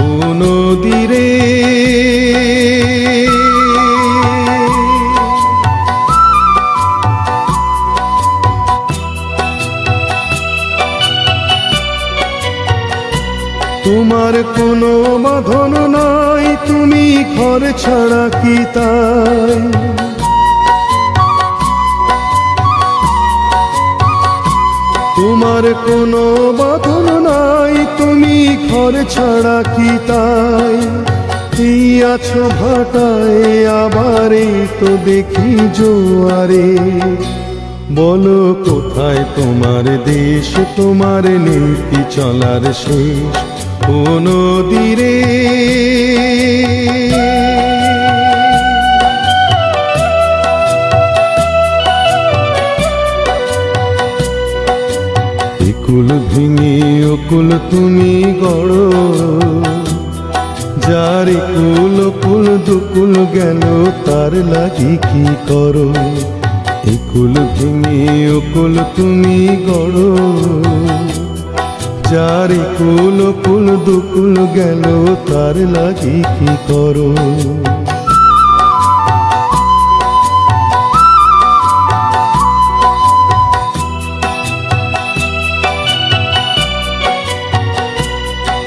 নদীরে। তোমার কোনো বাঁধন নাই তুমি ঘর ছাড়া কি তাই? তোমার কোনো বাঁধন নাই, তুমি ঘর ছাড়া কি তাই? আছো ভাটায় আবার তো দেখি জোয়ারে। বলো কোথায় তোমার দেশ, তোমার নীতি চলার শেষ? ও নদীরে। একুল ভেঙে অকুল তুমি গড়। যার কুল কুল দুকুল গেল তার লাগি কি করো? একুল ভেঙে অকুল তুমি গড়। যার কুল কুল দুকুল গেল তার লাগি কি করো?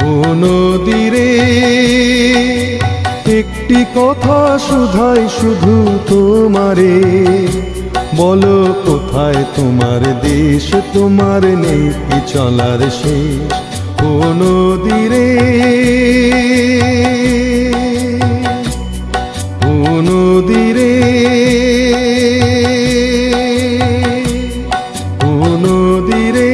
কোনো নদীরে একটি কথা শুধাই শুধু তোমারে। বলো, কোথায় তোমার দেশ? তোমার নেই চলার শেষ। ও নদীরে কোনো নদীরে নদীরে